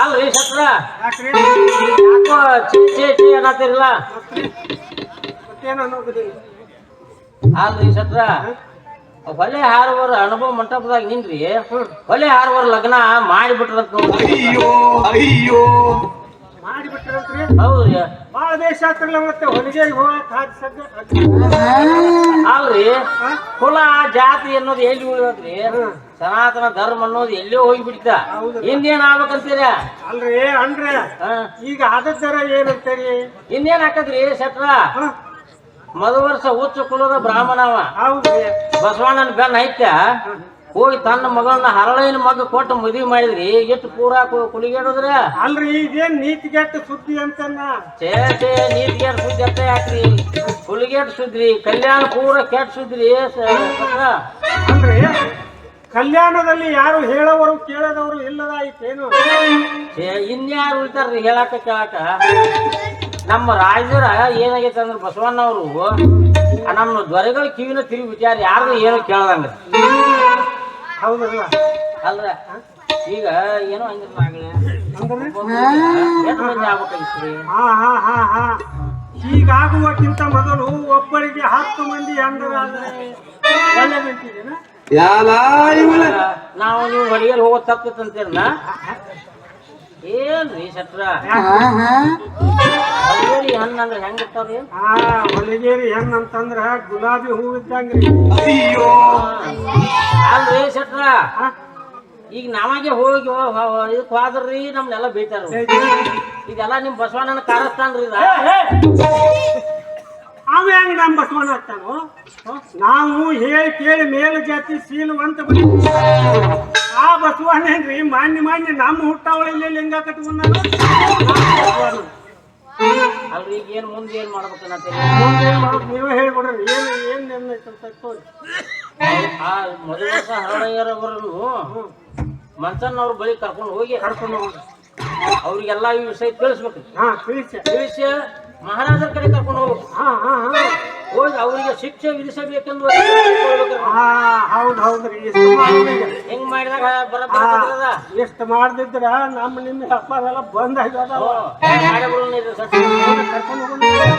ಅಲ್ರಿ ಶಸ್ತ್ರ ಯಾಕ್ರಿ? ಯಾಕೋ ಚೇ ಚೇ ಚೇ ಅನ್ನತ್ತಿರಲ್ಲ? ಅಲ್ರಿ ಶಸ್ತ್ರ ಹೊಲೆ ಹಾರುವರ ಅನುಭವ ಮಂಟಪದಾಗ ನಿನ್ರಿ ಹೊಲೆ ಹಾರುವರ ಲಗ್ನ ಮಾಡಿಬಿಟ್ರಂತ ನೋಡ್ರಿ. ಮಾಡಿಬಿಟ್ರಂತ್ರಿ? ಹೌದ್ರಿ ಭಾಳ ದೇಶ ಮತ್ತೆ ಹೊಲಿಗೆ ಹೋಗಕ್ ಹಾಕಿ ಸದ್ಯ ಅಲ್ರಿ ಕುಲ ಜಾತಿ ಅನ್ನೋದು ಎಲ್ಲಿ ಉಳಿದ್ರಿ ಸನಾತನ ಧರ್ಮ ಅನ್ನೋದು ಎಲ್ಲೋ ಹೋಗಿ ಬಿಡ್ತ ಇನ್ನೇನ್ ಆಗ್ಬೇಕಂತೀರ ಅಲ್ರಿ. ಅನ್ರಿ ಈಗ ಆದದ್ದರ ಏನಂತೀರಿ? ಇನ್ನೇನ್ ಹಾಕದ್ರಿ ಶತ್ರ? ಮದುವರ್ಷ ಉಚ್ಚ ಕುಲದ ಬ್ರಾಹ್ಮಣವ. ಬಸವಣ್ಣನ ಬೆನ್ನ ಐತ್ಯ ಹೋಗಿ ತನ್ನ ಮಗಳನ್ನ ಹರಳಿನ ಮಗ ಕೊಟ್ಟು ಮದುವೆ ಮಾಡಿದ್ರಿ ಎಷ್ಟು ಪೂರ ಕುಲಿಗೇಡದ್ರ ಅಲ್ರಿ ಇದೇನ್ ನೀತಿಗೆಟ್ಟ ಸುದ್ದಿ ಅಂತನ್ನ ಚೇ ಚೇ ನೀತಿಗೇಟ್ ಸುದ್ದಿ ಅಂತ ಯಾಕ್ರಿ? ಕುಲಿಗೇಟ್ ಸುದ್ರಿ ಕಲ್ಯಾಣ ಪೂರ ಕೆಟ್ಟ ಸುದ್ರಿ. ಅಲ್ರಿ ಕಲ್ಯಾಣದಲ್ಲಿ ಯಾರು ಹೇಳೋವರು ಕೇಳದವರು ಇಲ್ಲದಾಯ್ತೇನು ಛೇ, ಇನ್ಯಾರು ಉಳಿತಾರ್ರಿ ಹೇಳಾಕ ಕೇಳಾಕ? ನಮ್ಮ ರಾಜರ ಏನಾಗೈತೆ ಅಂದ್ರೆ ಬಸವಣ್ಣವರು ನಮ್ಮ ದೊರೆಗಳ ಕಿವಿನ ತಿರುಗಿ ಬಿಟ್ಟಾರ ಯಾರು ಏನು ಕೇಳದಂಗ ಹೌದಲ್ಲ ಅಲ್ರ ಈಗ ಏನೋ ಹಂಗಿಲ್ಲ ಆಗ್ಲಿ. ಅಂದ್ರೆ ಎಷ್ಟು ಮಂದಿ ಆಗ್ಬೇಕಾಗಿತ್ರಿ ಹಾ ಹಾ ಹಾ ಹಾ. ಹೀಗಾಗುವಕ್ಕಿಂತ ಮೊದಲು ಒಬ್ಬರಿಗೆ ಹತ್ತು ಮಂದಿ ಹೆಂಡರಾದ್ರೆ ಒಳ್ಳೆದಂತಿದೇನ ನಾವು ನೀವು ಹೊಡಿಗೆಲ್ ಹೋಗೋದು ತಪ್ಪಿತ್ತಂತೀರನ ಏನ್ರಿ ಶಟ್ರ? ಹೊಡಿಗೆಲಿ ಹಣ್ಣು ಅಂದ್ರೆ ಹೆಂಗಿರ್ತಾವ್ರಿ ಹಾ ಹೊಲಿಗೇರಿ ಹೆಣ್ಣಂತಂದ್ರ ಗುಲಾಬಿ ಹೂ ಇದ್ದಂಗ್ರಿ. ಅಲ್ರಿ ಶೆಟ್ರ? ಈಗ ನಾವಾಗೆ ಹೋಗಿ ಇದಕ್ಕೆ ಹೋದ್ರಿ ನಮ್ನೆಲ್ಲ ಬೈತಾರ ಇದೆಲ್ಲ ನಿಮ್ ಬಸವಣ್ಣನ ಕಾರಸ್ತಾನ್ರಿ ಇದ. ಅವ ಹೆಂಗ್ ನಮ್ಮ ಬಸವಣ್ಣ ಆಗ್ತಾನು? ನಾವು ಹೇಳಿ ಕೇಳಿ ಮೇಲು ಜಾತಿ ಸೀಲುವಂತ ಬರೀ ಆ ಬಸವಣ್ಣೇನ್ರಿ ಮಾನ್ಯ ಮಾನ್ಯ ನಮ್ಮ ಹುಟ್ಟಾವಳಿಯಲ್ಲಿ ಲಿಂಗ ಕಟ್ಕೊಂಡ ಅಲ್ರಿ ಈಗ ಏನ್ ಮುಂದೆ ಏನ್ ಮಾಡ್ಬೇಕು ಮುಂದೆ ಏನ್ ಮಾಡೋದು ನೀವೇ ಹೇಳ್ಬಿಡ್ರಿ ಏನ್ ಏನ್ ನಿರ್ಣಯ ಅಂತ ತೋರಿ. ಆ ಮೊದಲ ವರ್ಷ ಹರಳಯ್ಯರವರನ್ನು ಮಂಚನ್ನವ್ರ ಬಳಿ ಕರ್ಕೊಂಡು ಹೋಗಿ ಕರ್ಕೊಂಡು ಹೋಗ್ರಿ ಅವ್ರಿಗೆಲ್ಲ ಈ ವಿಷಯ ತಿಳಿಸ್ಬೇಕು. ಹಾ ತಿಳಿಸಿ. ತಿಳಿಸಿ ಮಹಾರಾಜರ ಕಡೆ ಕರ್ಕೊಂಡು ಹೋಗ್ಬೇಕು ಹಾ ಹಾ ಹಾ. ಹೋಗಿ ಅವರಿಗೆ ಶಿಕ್ಷೆ ವಿಧಿಸಬೇಕೆಂದು ಹೌದ್ ಹೌದ್ರಿ ಹೆಂಗ್ ಮಾಡಿದಾಗ ಬರಬರ ಎಷ್ಟು ಮಾಡ್ದಿದ್ರ ನಮ್ಮ ನಿಮ್ಮ ವ್ಯಾಪಾರ ಎಲ್ಲ ಬಂದ್ Vai, vai, vai.